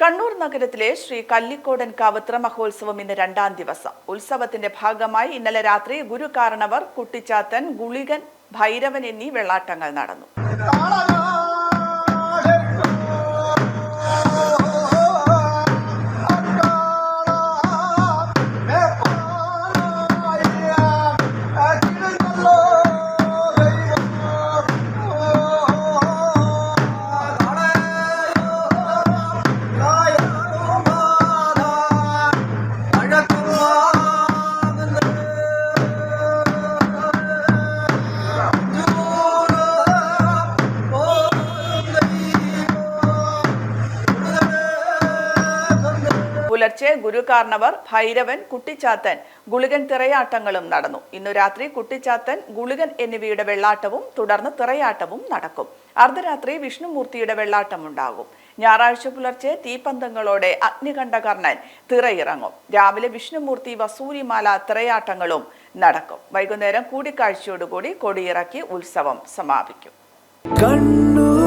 കണ്ണൂർ നഗരത്തിലെ ശ്രീ കല്ലിക്കോടൻ കാവത്ര മഹോത്സവം ഇന്ന് രണ്ടാം ദിവസം. ഉത്സവത്തിന്റെ ഭാഗമായി ഇന്നലെ രാത്രി ഗുരുകാരണവർ കുട്ടിച്ചാത്തൻ ഗുളികൻ ഭൈരവൻ എന്നീ വെള്ളാട്ടങ്ങൾ നടന്നു. പുലർച്ചെ ഗുരുകാർണവർ ഭൈരവൻ കുട്ടിച്ചാത്തൻ ഗുളികൻ തിറയാട്ടങ്ങളും നടന്നു. ഇന്നു രാത്രി കുട്ടിച്ചാത്തൻ ഗുളികൻ എന്നിവയുടെ വെള്ളാട്ടവും തുടർന്ന് തിറയാട്ടവും നടക്കും. അർദ്ധരാത്രി വിഷ്ണുമൂർത്തിയുടെ വെള്ളാട്ടം ഉണ്ടാകും. ഞായറാഴ്ച പുലർച്ചെ തീപ്പന്തങ്ങളോടെ അഗ്നികണ്ഠകർണൻ തിറയിറങ്ങും രാവിലെ വിഷ്ണുമൂർത്തി വസൂരിമാല തിറയാട്ടങ്ങളും നടക്കും. വൈകുന്നേരം കൂടിക്കാഴ്ചയോടുകൂടി കൊടിയിറക്കി ഉത്സവം സമാപിക്കും. കണ്ണൂർ